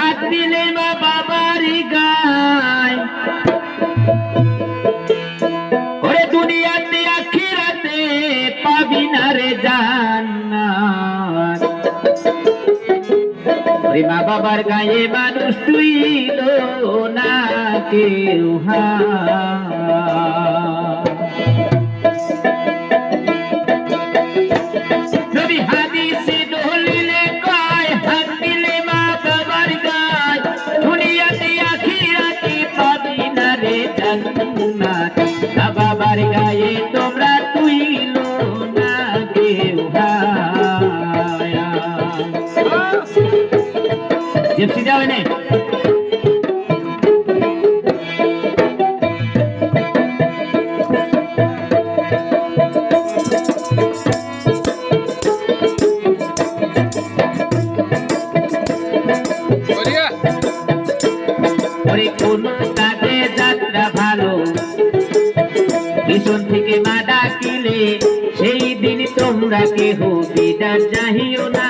হাত দিলে মা বাবারই গায় ওরে দুনিয়াতে আখিরাতে পাবি না রে জান্নাত ওরে মা বাবার গায়ে মানুষ তুইল না কেউ হাত। মা বাবার গায়ে তোমরা তুইলো না কেউ জিপসি যাবে না? তোমরা কেহ বিদার চাহিও না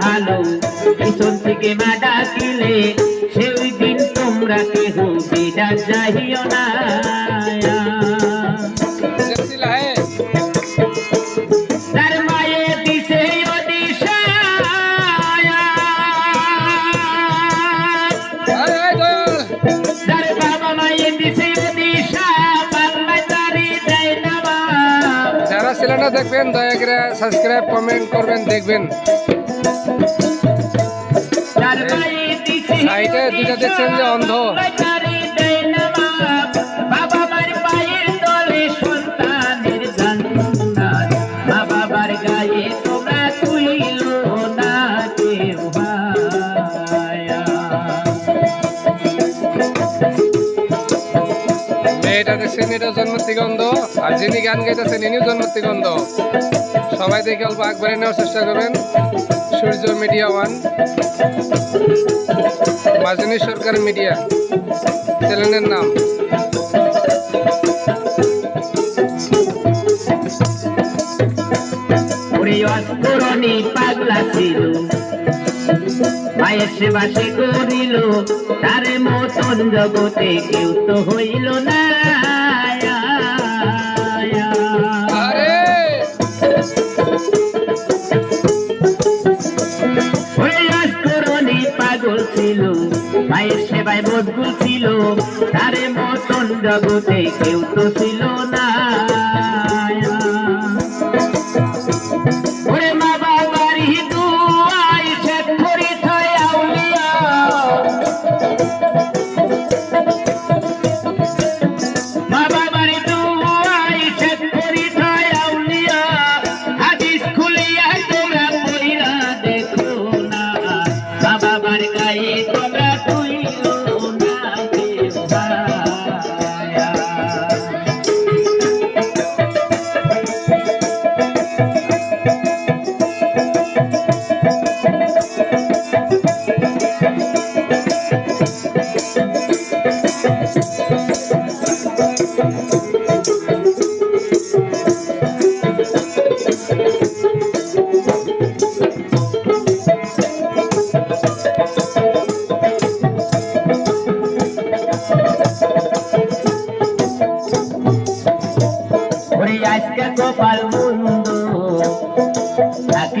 ভালো, পিছন থেকে মা ডাকিলে সেই দিন তোমরা কেহ বিদার চাহিও না যারা চ্যানেলটা দেখবেন দয়া করে সাবস্ক্রাইব কমেন্ট করবেন দেখবেন সাইডে দুইটা দেখছেন যে অন্ধ। মেয়েটা দেখছেন এটা জন্ম থেকে আর যিনি গান গাইতেছেন ইনিও জন্ম থেকে সবাই দেখে অল্প আগবাড়ি নেওয়ার চেষ্টা করবেন। Surya media one. মাজনী সরকার মিডিয়া। চ্যানেলের নাম। অস্ফুরণী পাগলা ছিল। মায়ের সেবা সে করিল তার মতন জগতে কেউ তো হইল না। পাগল ছিল মায়ের সেবায় ছিল তার মতন জগতে কেউ তো ছিল না।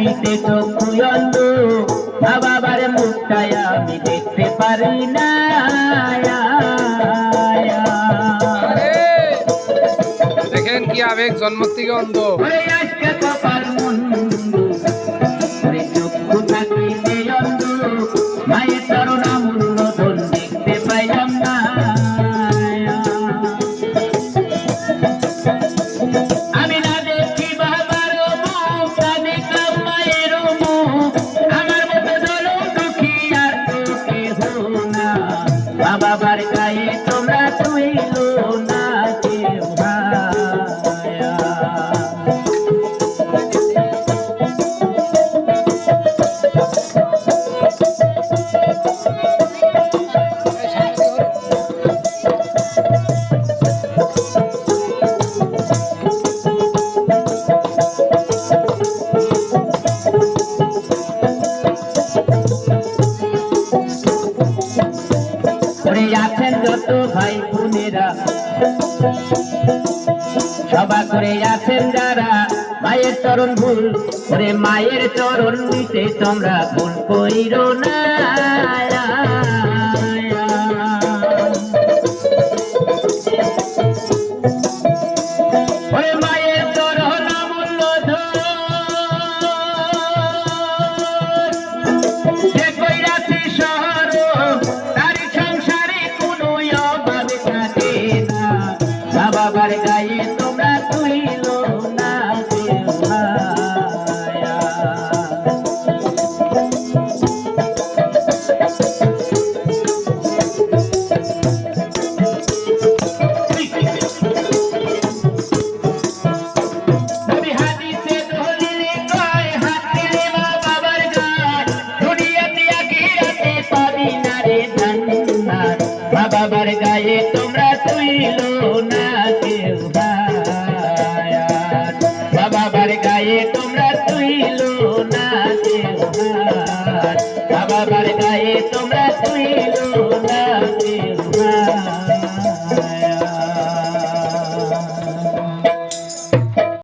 থাকিতে চক্ষু অন্ধ বাবার মুখটায় আমি দেখতে পারি না। দেখেন কি আবেগ জন্ম থেকে অন্ধ। আজকে কপাল মুন্দ মা বাড়ি গায়ে ভাই বোনেরা। সভা করে আছেন যারা, মায়ের চরণ ভুল করে মায়ের চরণ নিতে তোমরা ভুল কইরো না।